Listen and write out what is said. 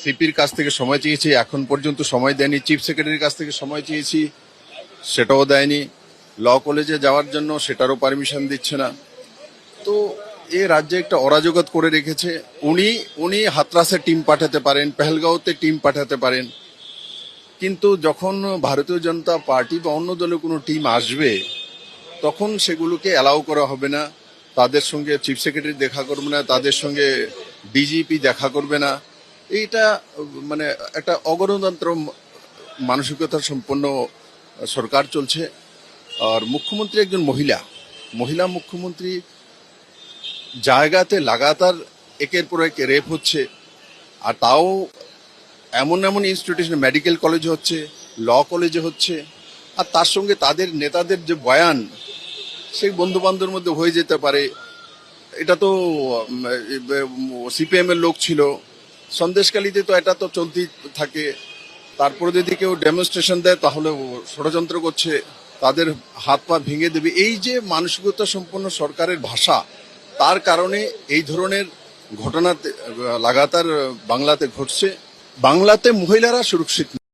সিপির কাছ থেকে সময় চেয়েছি, এখন পর্যন্ত সময় দেয়নি। চিফ সেক্রেটারির কাছ থেকে সময় চেয়েছি, সেটাও দেয়নি। ল কলেজে যাওয়ার জন্য সেটারও পারমিশন দিচ্ছে না। তো এ রাজ্যে একটা অরাজকত করে রেখেছে। উনি উনি হাতরাসে টিম পাঠাতে পারেন, পেহেলগাঁওতে টিম পাঠাতে পারেন। কিন্তু যখন ভারতীয় জনতা পার্টি বা অন্য দলের কোনো টিম আসবে, তখন সেগুলোকে অ্যালাউ করা হবে না। তাদের সঙ্গে চিফ সেক্রেটারি দেখা করবে না, তাদের সঙ্গে ডিজিপি দেখা করবে না। এইটা মানে একটা অগণতন্ত্র মানসিকতা সম্পন্ন সরকার চলছে। আর মুখ্যমন্ত্রী একজন মহিলা। মহিলা মুখ্যমন্ত্রী জায়গাতে লাগাতার একের পর এক রেপ হচ্ছে, আর তাও এমন এমন ইনস্টিটিউশন মেডিকেল কলেজে হচ্ছে ল কলেজে হচ্ছে, আর তার সঙ্গে তাদের নেতাদের যে বয়ান, সেই বন্ধু বান্ধবের মধ্যে হয়ে যেতে পারে। এটা তো সিপিএম এর লোক ছিল। সন্দেশকালীতে তো এটা তো চলতেই থাকে। তারপরে যদি কেউ ডেমনস্ট্রেশন দেয়, তাহলে ষড়যন্ত্র করছে, তাদের হাত পা ভেঙে দেবে। এই যে মানসিকতা সম্পন্ন সরকারের ভাষা, তার কারণে এই ধরনের ঘটনা লাগাতার, বাংলাতে ঘটছে। বাংলাতে মহিলারা সুরক্ষিত